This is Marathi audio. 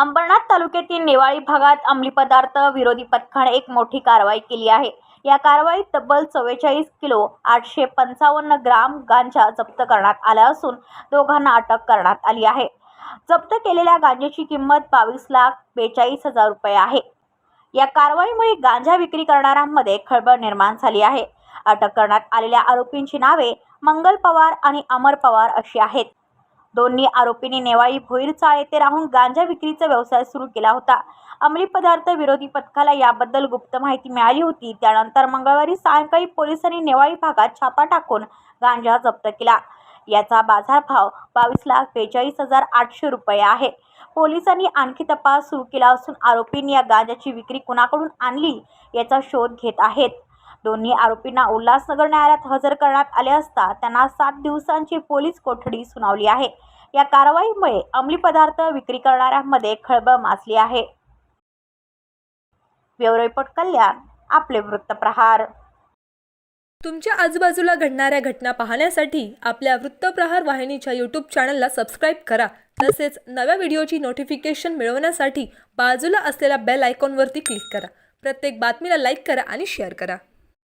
अंबरनाथ तालुक्यातील नेवाळी भागात अंमली पदार्थ विरोधी पथकाने एक मोठी कारवाई केली आहे. या कारवाईत तब्बल चव्वेचाळीस किलो आठशे पंचावन्न ग्राम गांजा जप्त करण्यात आला असून दोघांना अटक करण्यात आली आहे. जप्त केलेल्या गांजाची किंमत बावीस लाख बेचाळीस हजार रुपये आहे. या कारवाईमुळे गांजा विक्री करणाऱ्यांमध्ये खळबळ निर्माण झाली आहे. अटक करण्यात आलेल्या आरोपींची नावे मंगल पवार आणि अमर पवार अशी आहेत. दोन्ही आरोपींनी नेवाळी भोईरचाळ येथे राहून गांजा विक्रीचा व्यवसाय सुरू केला होता. अंमली पदार्थ विरोधी पथकाला याबद्दल गुप्त माहिती मिळाली होती. त्यानंतर मंगळवारी सायंकाळी पोलिसांनी नेवाळी भागात छापा टाकून गांजा जप्त केला. याचा बाजारभाव बावीस लाख बेचाळीस हजार आठशे रुपये आहे. पोलिसांनी आणखी तपास सुरू केला असून आरोपींनी या गांजाची विक्री कुणाकडून आणली याचा शोध घेत आहेत. दोन्ही आरोपींना उल्हासनगर न्यायालयात हजर करण्यात आले असता त्यांना सात दिवसांची पोलीस कोठडी सुनावली आहे. या कारवाईमुळे अंमली पदार्थ विक्री करणाऱ्यांमध्ये खळबळ माजली आहे. ब्युरो रिपोर्ट कल्याण आपले वृत्तप्रहार तुमच्या आजूबाजूला घडणाऱ्या घटना पाहण्यासाठी आपल्या वृत्तप्रहार वाहिनीच्या यूट्यूब चॅनलला सबस्क्राईब करा. तसेच नव्या व्हिडिओची नोटिफिकेशन मिळवण्यासाठी बाजूला असलेल्या बेल आयकॉनवरती क्लिक करा. प्रत्येक बातमीला लाईक करा आणि शेअर करा.